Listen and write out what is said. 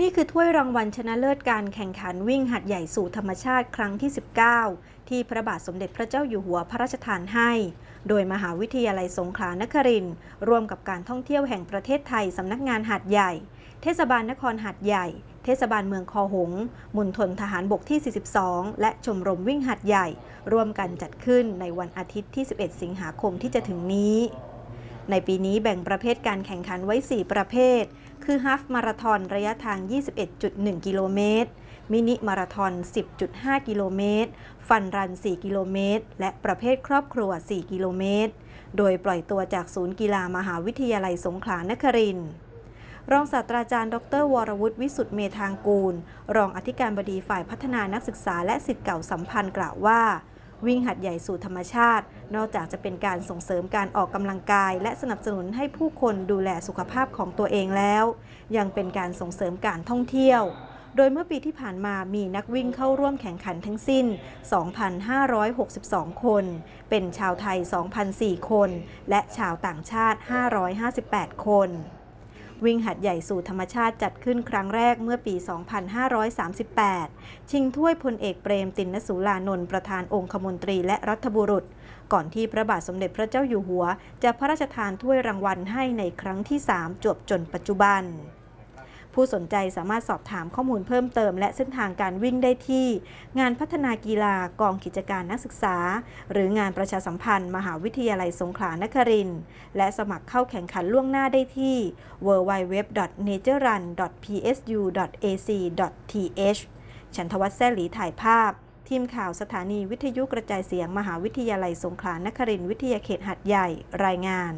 นี่คือถ้วยรางวัลชนะเลิศการแข่งขันวิ่งหัดใหญ่สู่ธรรมชาติครั้งที่ 19 ที่พระบาทสมเด็จพระเจ้าอยู่หัวพระราชทานให้ โดยมหาวิทยาลัยสงขลานครินทร์ร่วมกับการท่องเที่ยวแห่งประเทศไทยสำนักงานหัดใหญ่ เทศบาลนครหัดใหญ่ เทศบาลเมืองคอหงมณฑลทหารบกที่ 42 และชมรมวิ่งหัดใหญ่ ร่วมกันจัดขึ้นในวันอาทิตย์ที่ 11 สิงหาคมที่จะถึงนี้ ในปีนี้แบ่งประเภทการแข่งขันไว้ 4 ประเภท คือฮาฟมาราทอนระยะทาง 21.1 กิโลเมตร มินิมาราทอน 10.5 กิโลเมตร ฟันรัน 4 กิโลเมตร และประเภทครอบครัว 4 กิโลเมตร โดยปล่อยตัวจากศูนย์กีฬามหาวิทยาลัยสงขลานครินทร์รองศาสตราจารย์ ดร วรวุฒิวิสุทธ์เมธางกูล รองอธิการบดีฝ่ายพัฒนานักศึกษาและสิทธิ์เก่าสัมพันธ์กล่าวว่า วิ่งหัดใหญ่สู่ธรรมชาติ นอกจากจะเป็นการส่งเสริมการออกกำลังกาย และสนับสนุนให้ผู้คนดูแลสุขภาพของตัวเองแล้ว ยังเป็นการส่งเสริมการท่องเที่ยว โดยเมื่อปีที่ผ่านมามีนักวิ่งเข้าร่วมแข่งขันทั้งสิ้น 2,562 คน เป็นชาวไทย 2,004 คน และชาวต่างชาติ 558 คน วิ่งหัดใหญ่สู่ธรรมชาติจัดขึ้นครั้งแรกเมื่อปี 2538 ชิงถ้วยพลเอกเปรมตินนสุลานนท์ประธานองคมนตรีและรัฐบุรุษ ก่อนที่พระบาทสมเด็จพระเจ้าอยู่หัว จะพระราชทานถ้วยรางวัลให้ในครั้งที่ 3 จวบจนปัจจุบัน ผู้สนใจสามารถสอบถามข้อมูลเพิ่มเติม และเส้นทางการวิ่งได้ที่ งานพัฒนากีฬากองกิจการนักศึกษา หรืองานประชาสัมพันธ์ มหาวิทยาลัยสงขลานครินทร์และสมัครเข้าแข่งขันล่วงหน้าได้ที่ www.naturerun.psu.ac.th ฉันทวัฒน์แซ่หลีถ่ายภาพ ทีมข่าวสถานีวิทยุกระจายเสียง มหาวิทยาลัยสงขลานครินทร์วิทยาเขตหัดใหญ่รายงาน